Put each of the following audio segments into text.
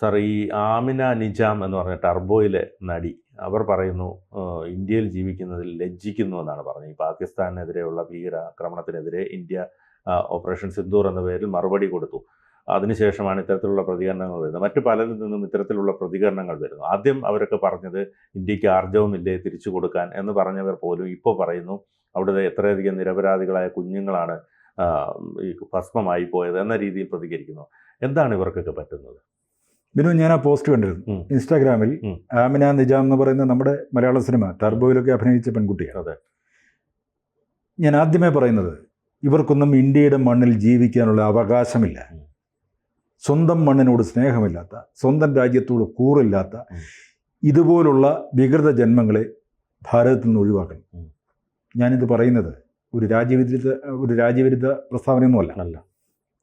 Sir ഈ ആമിന നിജാം എന്ന് പറഞ്ഞ ടർബോയിലെ നടി അവർ പറയുന്നു ഇന്ത്യയിൽ ജീവിക്കുന്നതിൽ ലജ്ജിക്കുന്നു എന്നാണ് പറഞ്ഞത്. ഈ പാകിസ്ഥാനെതിരെയുള്ള ഭീകരാക്രമണത്തിനെതിരെ ഇന്ത്യ ഓപ്പറേഷൻ സിന്ദൂർ എന്ന പേരിൽ മറുപടി കൊടുത്തു. അതിനുശേഷമാണ് ഇത്തരത്തിലുള്ള പ്രതികരണങ്ങൾ വരുന്നത്. മറ്റു പലരിൽ നിന്നും ഇത്തരത്തിലുള്ള പ്രതികരണങ്ങൾ വരുന്നു. ആദ്യം അവരൊക്കെ പറഞ്ഞത് ഇന്ത്യയ്ക്ക് ആർജവുമില്ലേ തിരിച്ചു കൊടുക്കാൻ? എന്ന് പറഞ്ഞവർ പോലും ഇപ്പോൾ പറയുന്നു അവിടുത്തെ എത്രയധികം നിരപരാധികളായ കുഞ്ഞുങ്ങളാണ് ഈ ഭസ്മമായി പോയത് എന്ന രീതിയിൽ പ്രതികരിക്കുന്നു. എന്താണ് ഇവർക്കൊക്കെ പറ്റുന്നത്? ബിനു ഞാൻ ആ പോസ്റ്റ് കണ്ടിരുന്നു. ഇൻസ്റ്റാഗ്രാമിൽ. ആമിന നിജാം എന്ന് പറയുന്ന നമ്മുടെ മലയാള സിനിമ ടർബോയിലൊക്കെ അഭിനയിച്ച പെൺകുട്ടിയാണ് അതെ. ഞാൻ ആദ്യമേ പറയുന്നത് ഇവർക്കൊന്നും ഇന്ത്യയുടെ മണ്ണിൽ ജീവിക്കാനുള്ള അവകാശമില്ല. സ്വന്തം മണ്ണിനോട് സ്നേഹമില്ലാത്ത സ്വന്തം രാജ്യത്തോട് കൂറില്ലാത്ത ഇതുപോലുള്ള വികൃത ജന്മങ്ങളെ ഭാരതത്തിൽ നിന്ന് ഒഴിവാക്കണം. ഞാനിത് പറയുന്നത് ഒരു രാജ്യവിരുദ്ധ ഒരു രാജ്യവിരുദ്ധ പ്രസ്താവനയൊന്നുമല്ല. അല്ല.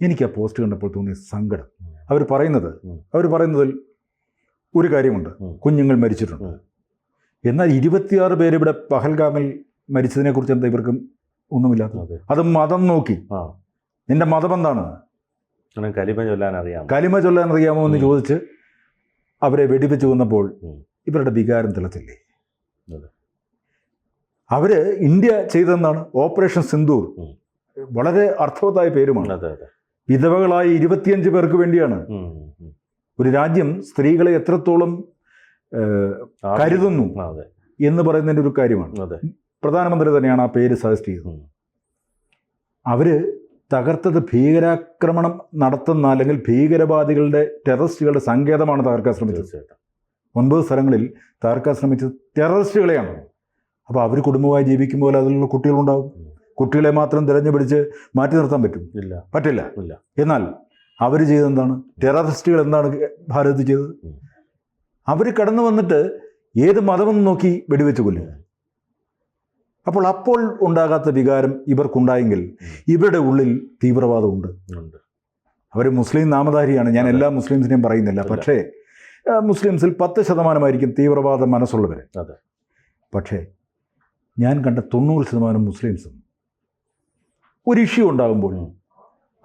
എനിക്ക് ആ പോസ്റ്റ് കണ്ടപ്പോൾ തോന്നിയ സങ്കടം. അവർ പറയുന്നത് അവർ പറയുന്നതിൽ ഒരു കാര്യമുണ്ട്. കുഞ്ഞുങ്ങൾ മരിച്ചിട്ടുണ്ട്. എന്നാൽ ഇരുപത്തിയാറ് പേര് ഇവിടെ പഹൽഗാമിൽ മരിച്ചതിനെ കുറിച്ച് എന്താ ഇവർക്കും ഒന്നുമില്ലാത്തത് അത്. മതം നോക്കി. നിന്റെ മതം എന്താണ്? കലിമ ചൊല്ലാൻ അറിയാം കലിമ ചൊല്ലാൻ അറിയാമോ എന്ന് ചോദിച്ച് അവരെ വെടിവെച്ച് വന്നപ്പോൾ ഇവരുടെ വികാരം തിളച്ചില്ലേ അവർ ഇന്ത്യ ചെയ്തതെന്നാണ് ഓപ്പറേഷൻ സിന്ദൂർ. വളരെ അർത്ഥവത്തായ പേരുമാണ്. വിധവകളായ ഇരുപത്തിയഞ്ച് പേർക്ക് വേണ്ടിയാണ്. ഒരു രാജ്യം സ്ത്രീകളെ എത്രത്തോളം കരുതുന്നു എന്ന് പറയുന്നതിന്റെ ഒരു കാര്യമാണ്. പ്രധാനമന്ത്രി തന്നെയാണ് ആ പേര് സജസ്റ്റ് ചെയ്തത്. അവർ തകർത്തത് ഭീകരാക്രമണം നടത്തുന്ന അല്ലെങ്കിൽ ഭീകരവാദികളുടെ ടെററിസ്റ്റുകളുടെ സങ്കേതമാണ് തകർക്കാൻ ശ്രമിച്ചത്. ഒൻപത് സ്ഥലങ്ങളിൽ തകർക്കാൻ ശ്രമിച്ചത് ടെററിസ്റ്റുകളെയാണ്. അപ്പോൾ അവർ കുടുംബമായി ജീവിക്കുമ്പോൾ അതിലുള്ള കുട്ടികളുണ്ടാവും. കുട്ടികളെ മാത്രം തിരഞ്ഞു പിടിച്ച് മാറ്റി നിർത്താൻ പറ്റും? ഇല്ല. പറ്റില്ല. ഇല്ല. എന്നാൽ അവർ ചെയ്തെന്താണ് ടെററിസ്റ്റുകൾ എന്താണ് ഭാരതത്തിൽ ചെയ്തത്. അവർ കടന്നു വന്നിട്ട് ഏത് മതമെന്ന് നോക്കി വെടിവെച്ച് കൊല്ലുക. അപ്പോൾ അപ്പോൾ ഉണ്ടാകാത്ത വികാരം ഇവർക്കുണ്ടായെങ്കിൽ ഇവരുടെ ഉള്ളിൽ തീവ്രവാദമുണ്ട്. അവർ മുസ്ലിം നാമധാരിയാണ്. ഞാൻ എല്ലാ മുസ്ലിംസിനെയും പറയുന്നില്ല. പക്ഷേ മുസ്ലിംസിൽ പത്ത് ശതമാനമായിരിക്കും തീവ്രവാദ മനസ്സുള്ളവർ അതെ. പക്ഷേ ഞാൻ കണ്ട തൊണ്ണൂറ് ശതമാനം മുസ്ലിംസും ഒരു ഇഷ്യൂ ഉണ്ടാകുമ്പോൾ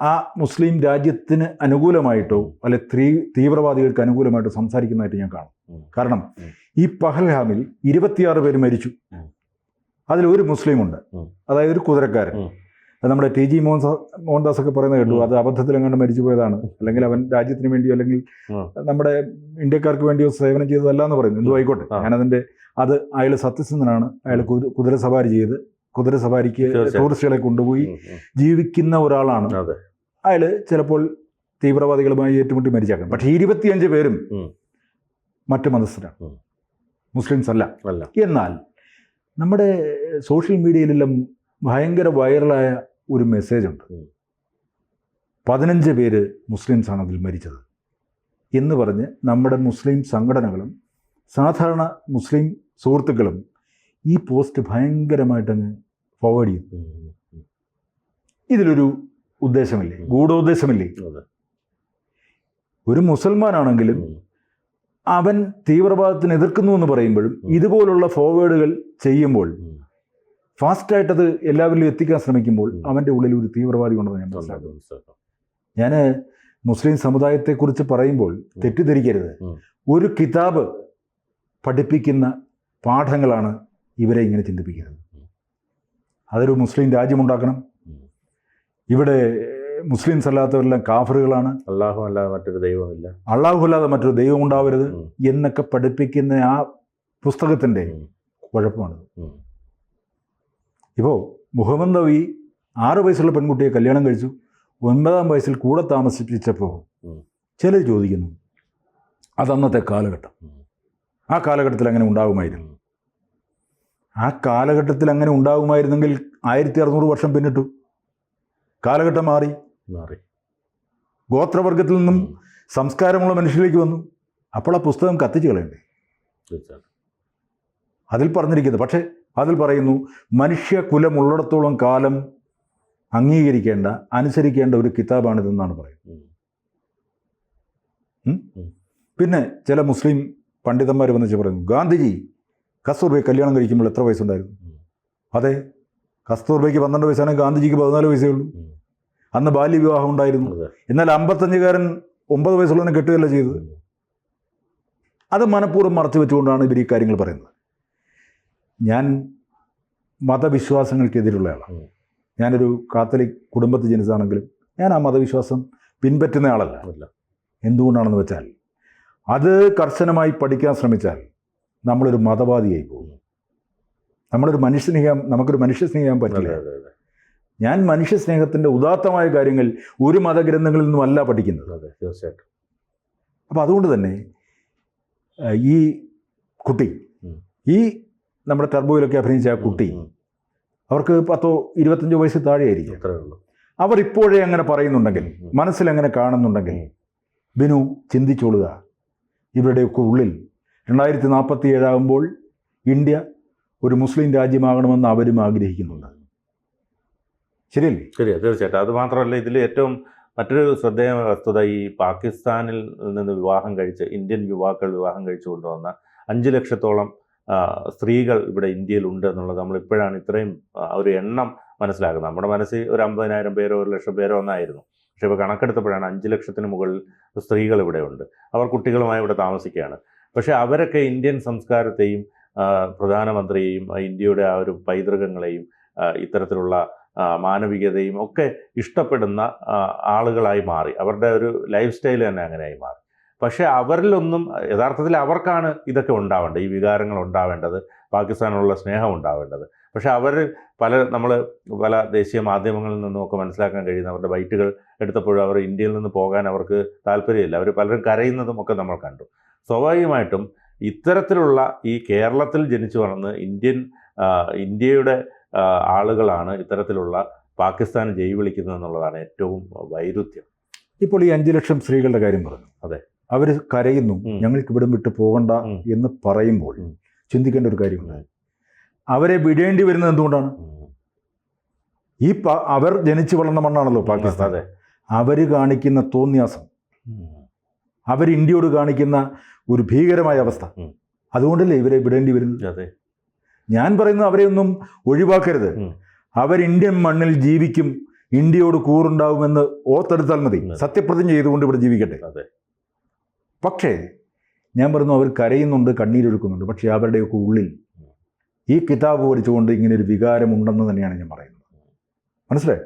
ആ മുസ്ലിം രാജ്യത്തിന് അനുകൂലമായിട്ടോ അല്ലെ തീ തീവ്രവാദികൾക്ക് അനുകൂലമായിട്ടോ സംസാരിക്കുന്നതായിട്ട് ഞാൻ കാണും. കാരണം ഈ പഹൽഹാമിൽ ഇരുപത്തിയാറ് പേര് മരിച്ചു. അതിൽ ഒരു മുസ്ലിമുണ്ട്. ഉണ്ട് അതായത് ഒരു കുതിരക്കാരൻ. നമ്മുടെ ടി ജി മോഹൻ മോഹൻദാസ് ഒക്കെ പറയുന്നത് കേട്ടു. അത് അബദ്ധത്തിൽ എങ്ങാണ്ട് മരിച്ചു പോയതാണ്. അല്ലെങ്കിൽ അവൻ രാജ്യത്തിന് വേണ്ടിയോ അല്ലെങ്കിൽ നമ്മുടെ ഇന്ത്യക്കാർക്ക് വേണ്ടിയോ സേവനം ചെയ്തതല്ല എന്ന് പറയുന്നു. എന്തോ ആയിക്കോട്ടെ. ഞാനതിന്റെ അത് അയാൾ സത്യസന്ധനാണ്. അയാൾ കുതി- കുതിര സവാരി ചെയ്ത് കുതിര സവാരിക്ക്. ടൂറിസ്റ്റുകളെ കൊണ്ടുപോയി. ജീവിക്കുന്ന ഒരാളാണ് അയാൾ അയാൾ ചിലപ്പോൾ തീവ്രവാദികളുമായി ഏറ്റുമുട്ടി മരിച്ചേക്കാം പക്ഷേ ഇരുപത്തിയഞ്ച് പേരും. മറ്റു മതസ്ഥരാണ്. മുസ്ലിംസ് അല്ല എന്നാൽ നമ്മുടെ സോഷ്യൽ മീഡിയയിലെല്ലാം ഭയങ്കര വൈറലായ ഒരു മെസ്സേജ് ഉണ്ട്. പതിനഞ്ച് പേര് മുസ്ലിംസാണ് അതിൽ മരിച്ചത് എന്ന് പറഞ്ഞ് നമ്മുടെ മുസ്ലിം സംഘടനകളും സാധാരണ മുസ്ലിം സുഹൃത്തുക്കളും ഈ പോസ്റ്റ് ഭയങ്കരമായിട്ടങ്ങ് ഫോർവേഡ് ഉം. ഇതിലൊരു ഉദ്ദേശമില്ലേ. ഗൂഢോദ്ദേശമില്ലേ? ഒരു മുസൽമാനാണെങ്കിലും ആണെങ്കിലും അവൻ തീവ്രവാദത്തിന് എതിർക്കുന്നു എന്ന് പറയുമ്പോഴും ഇതുപോലുള്ള ഫോർവേഡുകൾ ചെയ്യുമ്പോൾ. ഫാസ്റ്റായിട്ടത് എല്ലാവരിലും എത്തിക്കാൻ ശ്രമിക്കുമ്പോൾ. അവന്റെ ഉള്ളിൽ ഒരു തീവ്രവാദി ഉണ്ടെന്ന് ഞാൻ മനസ്സിലാക്കുന്നു. ഞാൻ മുസ്ലിം സമുദായത്തെക്കുറിച്ച് പറയുമ്പോൾ തെറ്റിദ്ധരിക്കരുത്. ഒരു കിതാബ് പഠിപ്പിക്കുന്ന പാഠങ്ങളാണ് ഇവരെ ഇങ്ങനെ ചിന്തിപ്പിക്കരുത് അതൊരു മുസ്ലിം രാജ്യമുണ്ടാക്കണം. ഇവിടെ മുസ്ലിംസ് അല്ലാത്തവരെല്ലാം കാഫറുകളാണ്. അല്ലാഹു അല്ലാതെ മറ്റൊരു ദൈവമില്ല. അള്ളാഹു അല്ലാതെ മറ്റൊരു ദൈവം ഉണ്ടാവരുത് എന്നൊക്കെ പഠിപ്പിക്കുന്ന ആ പുസ്തകത്തിന്റെ കുഴപ്പമാണിത്. ഇപ്പോൾ മുഹമ്മദ് നബി ആറ് വയസ്സുള്ള പെൺകുട്ടിയെ കല്യാണം കഴിച്ചു. ഒൻപതാം വയസ്സിൽ കൂടെ താമസിപ്പിച്ചപ്പോൾ ചിലർ ചോദിക്കുന്നു അതന്നത്തെ കാലഘട്ടം. ആ കാലഘട്ടത്തിൽ അങ്ങനെ ഉണ്ടാകുമായിരുന്നു. ആ കാലഘട്ടത്തിൽ അങ്ങനെ ഉണ്ടാകുമായിരുന്നെങ്കിൽ ആയിരത്തി അറുന്നൂറ് വർഷം പിന്നിട്ടു. കാലഘട്ടം മാറി. മാറി. ഗോത്രവർഗത്തിൽ നിന്നും സംസ്കാരമുള്ള മനുഷ്യരിലേക്ക് വന്നു. അപ്പോൾ ആ പുസ്തകം കത്തിച്ച് കളയണ്ടേ? അതിൽ പറഞ്ഞിരിക്കുന്നത് പക്ഷേ അതിൽ പറയുന്നു മനുഷ്യകുലമുള്ളിടത്തോളം കാലം അംഗീകരിക്കേണ്ട അനുസരിക്കേണ്ട ഒരു കിതാബാണിതെന്നാണ് പറയുന്നത്. പിന്നെ ചില മുസ്ലിം പണ്ഡിതന്മാർ വന്നിച്ച് പറയുന്നു ഗാന്ധിജി കസ്തൂർബയെ കല്യാണം കഴിക്കുമ്പോൾ എത്ര വയസ്സുണ്ടായിരുന്നു. അതെ. കസ്തൂർബയ്ക്ക് പന്ത്രണ്ട് വയസ്സാണെങ്കിൽ ഗാന്ധിജിക്ക് പതിനാല് വയസ്സേ ഉള്ളൂ. അന്ന് ബാല്യവിവാഹം ഉണ്ടായിരുന്നു. എന്നാൽ അമ്പത്തഞ്ചുകാരൻ ഒമ്പത് വയസ്സുള്ളവനെ കെട്ടുകയല്ല ചെയ്തത്. അത് മനഃപൂർവം മറച്ചു വെച്ചുകൊണ്ടാണ് ഇവർ ഈ കാര്യങ്ങൾ പറയുന്നത്. ഞാൻ മതവിശ്വാസങ്ങൾക്കെതിരുള്ള ആളാണ്. ഞാനൊരു കാത്തലിക് കുടുംബത്തിൽ ജനിച്ചതാണെങ്കിലും ഞാൻ ആ മതവിശ്വാസം പിൻപറ്റുന്ന ആളല്ല. എന്തുകൊണ്ടാണെന്ന് വെച്ചാൽ അത് കർശനമായി പഠിക്കാൻ ശ്രമിച്ചാൽ നമ്മളൊരു മതവാദിയായി പോകുന്നു. നമ്മളൊരു മനുഷ്യസ്നേഹം നമുക്കൊരു മനുഷ്യസ്നേഹിക്കാൻ പറ്റില്ല. ഞാൻ മനുഷ്യസ്നേഹത്തിന്റെ ഉദാത്തമായ കാര്യങ്ങൾ ഒരു മതഗ്രന്ഥങ്ങളിൽ നിന്നുമല്ല പഠിക്കുന്നത്. അതെ തീർച്ചയായിട്ടും. അപ്പോൾ അതുകൊണ്ട് തന്നെ ഈ കുട്ടി ഈ നമ്മുടെ ടർബോയിലൊക്കെ അഭിനയിച്ച ആ കുട്ടി അവർക്ക് പത്തോ ഇരുപത്തഞ്ചോ വയസ്സ് താഴെയായിരിക്കും. അവർ ഇപ്പോഴേ അങ്ങനെ പറയുന്നുണ്ടെങ്കിൽ മനസ്സിലങ്ങനെ കാണുന്നുണ്ടെങ്കിൽ ബിനു ചിന്തിച്ചോളുക. ഇവരുടെയൊക്കെ ഉള്ളിൽ രണ്ടായിരത്തി നാൽപ്പത്തി ഏഴാകുമ്പോൾ ഇന്ത്യ ഒരു മുസ്ലിം രാജ്യമാകണമെന്ന് അവരും ആഗ്രഹിക്കുന്നുണ്ട്. ശരിയല്ലേ? ശരിയാ തീർച്ചയായിട്ടും. അത് മാത്രമല്ല ഇതിൽ ഏറ്റവും മറ്റൊരു ശ്രദ്ധേയമായ വസ്തുത ഈ പാകിസ്ഥാനിൽ നിന്ന് വിവാഹം കഴിച്ച് ഇന്ത്യൻ യുവാക്കൾ വിവാഹം കഴിച്ചു കൊണ്ടുവന്ന അഞ്ച് ലക്ഷത്തോളം സ്ത്രീകൾ ഇവിടെ ഇന്ത്യയിൽ ഉണ്ട് എന്നുള്ളത് നമ്മൾ ഇപ്പോഴാണ് ഇത്രയും ഒരു എണ്ണം മനസ്സിലാക്കുന്നത്. നമ്മുടെ മനസ്സിൽ ഒരു അമ്പതിനായിരം പേരോ ഒരു ലക്ഷം പേരോ ഒന്നായിരുന്നു. പക്ഷേ ഇപ്പോൾ കണക്കെടുത്തപ്പോഴാണ് അഞ്ച് ലക്ഷത്തിന് മുകളിൽ സ്ത്രീകൾ ഇവിടെ ഉണ്ട്. അവർ കുട്ടികളുമായി ഇവിടെ താമസിക്കുകയാണ്. പക്ഷേ അവരൊക്കെ ഇന്ത്യൻ സംസ്കാരത്തെയും പ്രധാനമന്ത്രിയെയും ഇന്ത്യയുടെ ആ ഒരു പൈതൃകങ്ങളെയും ഇത്തരത്തിലുള്ള മാനവികതയും ഒക്കെ ഇഷ്ടപ്പെടുന്ന ആളുകളായി മാറി. അവരുടെ ഒരു ലൈഫ് സ്റ്റൈൽ തന്നെ അങ്ങനെയായി മാറി. പക്ഷേ അവരിലൊന്നും യഥാർത്ഥത്തിൽ അവർക്കാണ് ഇതൊക്കെ ഉണ്ടാവേണ്ടത്. ഈ വികാരങ്ങൾ ഉണ്ടാവേണ്ടത് പാകിസ്ഥാനുള്ള സ്നേഹം ഉണ്ടാവേണ്ടത്. പക്ഷേ അവർ പല നമ്മൾ പല ദേശീയ മാധ്യമങ്ങളിൽ നിന്നുമൊക്കെ മനസ്സിലാക്കാൻ കഴിയുന്ന അവരുടെ ബൈറ്റുകൾ എടുത്തപ്പോഴും അവർ ഇന്ത്യയിൽ നിന്ന് പോകാൻ അവർക്ക് താല്പര്യമില്ല. അവർ പലരും കരയുന്നതും ഒക്കെ നമ്മൾ കണ്ടു. സ്വാഭാവികമായിട്ടും ഇത്തരത്തിലുള്ള ഈ കേരളത്തിൽ ജനിച്ചു വളർന്ന് ഇന്ത്യൻ ഇന്ത്യയുടെ ആളുകളാണ് ഇത്തരത്തിലുള്ള പാകിസ്ഥാൻ ജയ് വിളിക്കുന്നത് എന്നുള്ളതാണ് ഏറ്റവും വൈരുദ്ധ്യം. ഇപ്പോൾ ഈ അഞ്ചു ലക്ഷം സ്ത്രീകളുടെ കാര്യം പറഞ്ഞു. അതെ. അവർ കരയുന്നു ഞങ്ങൾക്ക് ഇവിടം വിട്ട് പോകണ്ട എന്ന് പറയുമ്പോൾ ചിന്തിക്കേണ്ട ഒരു കാര്യമുണ്ട് അവരെ വിടേണ്ടി വരുന്നത് എന്തുകൊണ്ടാണ്? ഈ അവർ ജനിച്ചു വളർന്ന മണ്ണാണല്ലോ പാകിസ്ഥാൻ. അവർ കാണിക്കുന്ന തോന്നിയാസം അവർ ഇന്ത്യയോട് കാണിക്കുന്ന ഒരു ഭീകരമായ അവസ്ഥ. അതുകൊണ്ടല്ലേ ഇവരെ വിടേണ്ടി വരുന്നത്? ഞാൻ പറയുന്നത് അവരെ ഒന്നും ഒഴിവാക്കരുത് അവർ ഇന്ത്യൻ മണ്ണിൽ ജീവിക്കും ഇന്ത്യയോട് കൂറുണ്ടാവുമെന്ന് ഓർത്തെടുത്താൽ മതി. സത്യപ്രതിജ്ഞ ചെയ്തുകൊണ്ട് ഇവിടെ ജീവിക്കട്ടെ. പക്ഷേ ഞാൻ പറയുന്നു അവർ കരയുന്നുണ്ട് കണ്ണീരൊഴുക്കുന്നുണ്ട്. പക്ഷേ അവരുടെയൊക്കെ ഉള്ളിൽ ഈ കിതാബ് പഠിച്ചുകൊണ്ട് ഇങ്ങനെ ഒരു വികാരം ഉണ്ടെന്ന് തന്നെയാണ് ഞാൻ പറയുന്നത്. മനസ്സിലായി?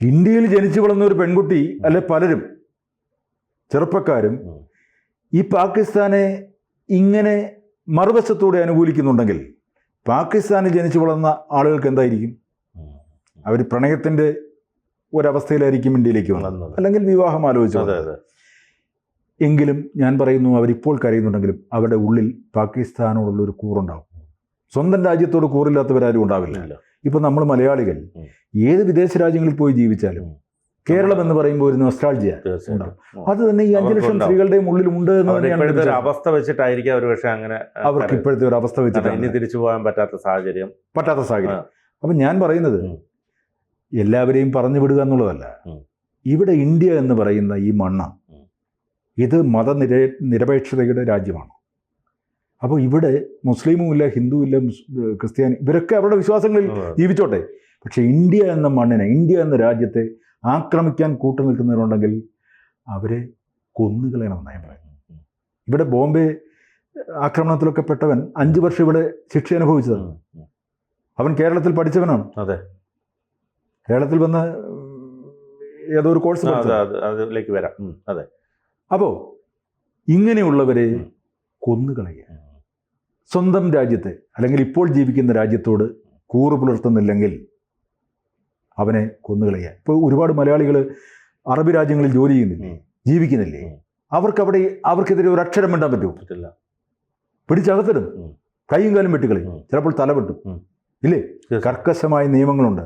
ഇന്ത്യയിൽ ജനിച്ചു വളർന്ന ഒരു പെൺകുട്ടി അല്ലെ പലരും ചെറുപ്പക്കാരും. ഈ പാകിസ്ഥാനെ ഇങ്ങനെ മറുവശത്തൂടെ അനുകൂലിക്കുന്നുണ്ടെങ്കിൽ പാകിസ്ഥാനിൽ ജനിച്ചു വളർന്ന ആളുകൾക്ക് എന്തായിരിക്കും? അവർ പ്രണയത്തിന്റെ ഒരവസ്ഥയിലായിരിക്കും ഇന്ത്യയിലേക്ക് വന്നത്. അല്ലെങ്കിൽ വിവാഹം ആലോചിച്ചു അതെ അതെ. എങ്കിലും ഞാൻ പറയുന്നു അവരിപ്പോൾ കരയുന്നുണ്ടെങ്കിലും അവരുടെ ഉള്ളിൽ പാകിസ്ഥാനോടുള്ള ഒരു കൂറുണ്ടാവും. സ്വന്തം രാജ്യത്തോട് കൂറില്ലാത്തവരാരും ഉണ്ടാവില്ല. ഇപ്പം നമ്മൾ മലയാളികൾ ഏത് വിദേശ രാജ്യങ്ങളിൽ പോയി ജീവിച്ചാലും. കേരളം എന്ന് പറയുമ്പോൾ ഒരു നൊസ്റ്റാൾജിയ ഉം. അത് തന്നെ ഈ അഞ്ചു ലക്ഷം. സ്ത്രീകളുടെയും ഉള്ളിൽ ഉണ്ട് എന്ന് അവസ്ഥ വെച്ചിട്ടായിരിക്കും അവർ പക്ഷെ അങ്ങനെ അവർക്ക് ഇപ്പോഴത്തെ ഒരു അവസ്ഥ വെച്ചിട്ട് ഇനി തിരിച്ചു പോകാൻ പറ്റാത്ത സാഹചര്യം. പറ്റാത്ത സാഹചര്യം. അപ്പം ഞാൻ പറയുന്നത് എല്ലാവരെയും പറഞ്ഞു വിടുക എന്നുള്ളതല്ല. ഇവിടെ ഇന്ത്യ എന്ന് പറയുന്ന ഈ മണ്ണ് ഇത് മതനിര നിരപേക്ഷതയുടെ രാജ്യമാണ്. അപ്പോൾ ഇവിടെ മുസ്ലിമും ഇല്ല ഹിന്ദു ഇല്ല ക്രിസ്ത്യാനി ഇവരൊക്കെ അവരുടെ വിശ്വാസങ്ങളിൽ ജീവിച്ചോട്ടെ. പക്ഷേ ഇന്ത്യ എന്ന മണ്ണിനെ ഇന്ത്യ എന്ന രാജ്യത്തെ ആക്രമിക്കാൻ കൂട്ടു നിൽക്കുന്നവരുണ്ടെങ്കിൽ അവരെ കൊന്നുകളയണമെന്ന് ഞാൻ പറയുന്നു ഇവിടെ ബോംബെ ആക്രമണത്തിലൊക്കെ പെട്ടവൻ അഞ്ച് വർഷം ഇവിടെ ശിക്ഷ അനുഭവിച്ചതാണ്. ഉം. അവൻ കേരളത്തിൽ പഠിച്ചവനാണ്. അതെ. കേരളത്തിൽ വന്ന് ഏതോ ഒരു കോഴ്സ് അതിലേക്ക് വരാം. അതെ. അപ്പോൾ ഇങ്ങനെയുള്ളവരെ. കൊന്നുകളയുക. സ്വന്തം രാജ്യത്തെ അല്ലെങ്കിൽ ഇപ്പോൾ ജീവിക്കുന്ന രാജ്യത്തോട് കൂറ് പുലർത്തുന്നില്ലെങ്കിൽ അവനെ കൊന്നുകളയുക. ഇപ്പോൾ ഒരുപാട് മലയാളികൾ അറബ് രാജ്യങ്ങളിൽ ജോലി ചെയ്യുന്നില്ലേ. ജീവിക്കുന്നില്ലേ. അവർക്ക് അവിടെ അവർക്കെതിരെ ഒരു അക്ഷരം മിണ്ടാൻ പറ്റുമോ? പറ്റില്ല. പിടിച്ചകത്തിടും കൈയും കാലും വെട്ടിക്കളയും. ചിലപ്പോൾ തല വെട്ടും. ഇല്ലേ? കർക്കശമായ നിയമങ്ങളുണ്ട്.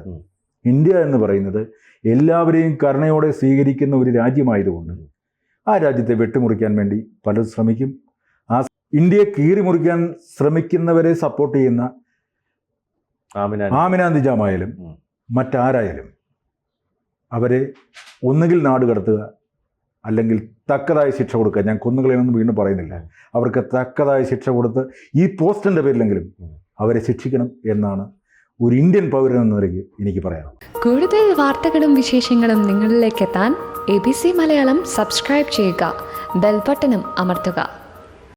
ഇന്ത്യ എന്ന് പറയുന്നത് എല്ലാവരെയും കരുണയോടെ സ്വീകരിക്കുന്ന ഒരു രാജ്യമായതുകൊണ്ട് ആ രാജ്യത്തെ വെട്ടിമുറിക്കാൻ വേണ്ടി പലരും ശ്രമിക്കും. ആ ഇന്ത്യയെ കീറി മുറിക്കാൻ ശ്രമിക്കുന്നവരെ സപ്പോർട്ട് ചെയ്യുന്ന ആമിന ആമിന നിജാമായാലും ഉം. മറ്റാരായാലും അവരെ ഒന്നുകിൽ നാട് കടത്തുക അല്ലെങ്കിൽ തക്കതായ ശിക്ഷ കൊടുക്കുക. ഞാൻ കൊന്നുകളയൊന്നും വീണ്ടും പറയുന്നില്ല. അവർക്ക് തക്കതായ ശിക്ഷ കൊടുത്ത് ഈ പോസ്റ്റിന്റെ പേരിലെങ്കിലും. അവരെ ശിക്ഷിക്കണം എന്നാണ് ഒരു ഇന്ത്യൻ പൗരൻ എന്ന നിലയ്ക്ക് എനിക്ക് പറയാം കൂടുതൽ വാർത്തകളും വിശേഷങ്ങളും നിങ്ങളിലേക്ക് എത്താൻ A B C Malayalam subscribe ചെയ്യുക. ബെൽബട്ടനും അമർത്തുക.